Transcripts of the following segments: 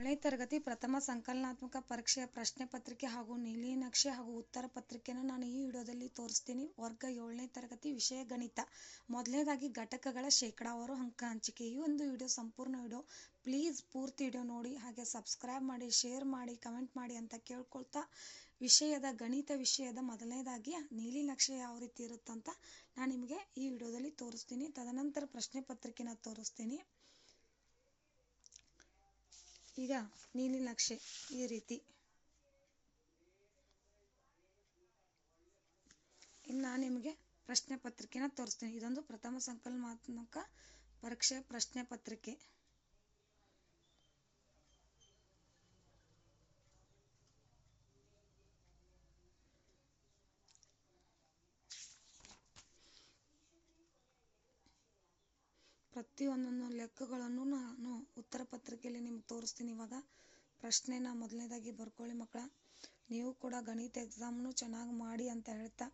ಏಳನೇ ತರಗತಿ ಪ್ರಥಮ ಸಂಕಲನಾತ್ಮಕ ಪರೀಕ್ಷೆಯ ಪ್ರಶ್ನೆ ಪತ್ರಿಕೆ ಹಾಗೂ ನೀಲಿನಕ್ಷೆ ಹಾಗೂ ಉತ್ತರ ಪತ್ರಿಕೆಯನ್ನು ನಾನು ಈ ವಿಡಿಯೋದಲ್ಲಿ ತೋರಿಸ್ತೀನಿ. ವರ್ಗ ಏಳನೇ ತರಗತಿ ವಿಷಯ ಗಣಿತ. ಮೊದಲನೇದಾಗಿ ಘಟಕಗಳ ಶೇಕಡಾವಾರು ಅಂಕ ಹಂಚಿಕೆ ಈ ಒಂದು ವಿಡಿಯೋ ಸಂಪೂರ್ಣ ವಿಡಿಯೋ. ಪ್ಲೀಸ್ ಪೂರ್ತಿ ವಿಡಿಯೋ ನೋಡಿ, ಹಾಗೆ ಸಬ್ಸ್ಕ್ರೈಬ್ ಮಾಡಿ, ಶೇರ್ ಮಾಡಿ, ಕಮೆಂಟ್ ಮಾಡಿ ಅಂತ ಕೇಳ್ಕೊಳ್ತಾ ವಿಷಯದ, ಗಣಿತ ವಿಷಯದ ಮೊದಲನೇದಾಗಿ ನೀಲಿನಕ್ಷೆ ಯಾವ ರೀತಿ ಇರುತ್ತಂತ ನಾನು ನಿಮಗೆ ಈ ವಿಡಿಯೋದಲ್ಲಿ ತೋರಿಸ್ತೀನಿ. ತದನಂತರ ಪ್ರಶ್ನೆ ಪತ್ರಿಕೆನ ತೋರಿಸ್ತೀನಿ. ಈಗ ನೀಲಿ ನಕ್ಷೆ ಈ ರೀತಿ. ಇನ್ನು ನಾನು ನಿಮಗೆ ಪ್ರಶ್ನೆ ಪತ್ರಿಕೆನ ತೋರಿಸ್ತೀನಿ. ಇದೊಂದು ಪ್ರಥಮ ಸಂಕಲನಾತ್ಮಕ ಪರೀಕ್ಷೆ ಪ್ರಶ್ನೆ ಪತ್ರಿಕೆ. ಪ್ರತಿಯೊಂದೊಂದು ಲೆಕ್ಕಗಳನ್ನು ನಾನು ಉತ್ತರ ಪತ್ರಿಕೆಯಲ್ಲಿ ನಿಮ್ಗೆ ತೋರಿಸ್ತೀನಿ ಇವಾಗ. ಪ್ರಶ್ನೆನ ಮೊದಲನೇದಾಗಿ ಬರ್ಕೊಳ್ಳಿ ಮಕ್ಕಳ. ನೀವು ಕೂಡ ಗಣಿತ ಎಕ್ಸಾಮ್ನು ಚೆನ್ನಾಗಿ ಮಾಡಿ ಅಂತ ಹೇಳ್ತಾ.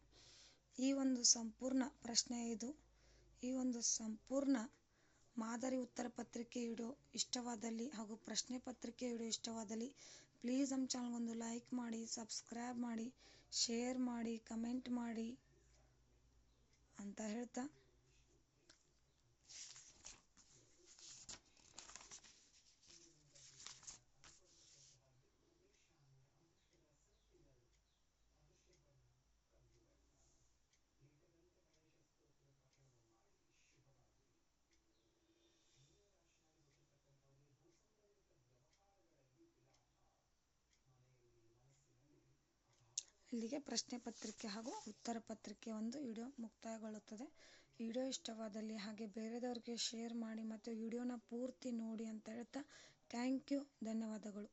ಈ ಒಂದು ಸಂಪೂರ್ಣ ಪ್ರಶ್ನೆ ಇದು. ಈ ಒಂದು ಸಂಪೂರ್ಣ ಮಾದರಿ ಉತ್ತರ ಪತ್ರಿಕೆ ಇಡೋ ಇಷ್ಟವಾದಲ್ಲಿ ಹಾಗೂ ಪ್ರಶ್ನೆ ಪತ್ರಿಕೆ ಇಡೋ ಇಷ್ಟವಾದಲ್ಲಿ ಪ್ಲೀಸ್ ನಮ್ಮ ಚಾನಲ್ಗೊಂದು ಲೈಕ್ ಮಾಡಿ ಸಬ್ಸ್ಕ್ರೈಬ್ ಮಾಡಿ ಶೇರ್ ಮಾಡಿ ಕಮೆಂಟ್ ಮಾಡಿ ಅಂತ ಹೇಳ್ತಾ. ಇಲ್ಲಿಗೆ ಪ್ರಶ್ನೆ ಪತ್ರಿಕೆ ಹಾಗೂ ಉತ್ತರ ಪತ್ರಿಕೆ ಒಂದು ವಿಡಿಯೋ ಮುಕ್ತಾಯಗೊಳ್ಳುತ್ತದೆ. ವಿಡಿಯೋ ಇಷ್ಟವಾದಲ್ಲಿ ಹಾಗೆ ಬೇರೆಯವರಿಗೆ ಶೇರ್ ಮಾಡಿ ಮತ್ತು ವಿಡಿಯೋನ ಪೂರ್ತಿ ನೋಡಿ ಅಂತ ಹೇಳ್ತಾ ಥ್ಯಾಂಕ್ ಯು, ಧನ್ಯವಾದಗಳು.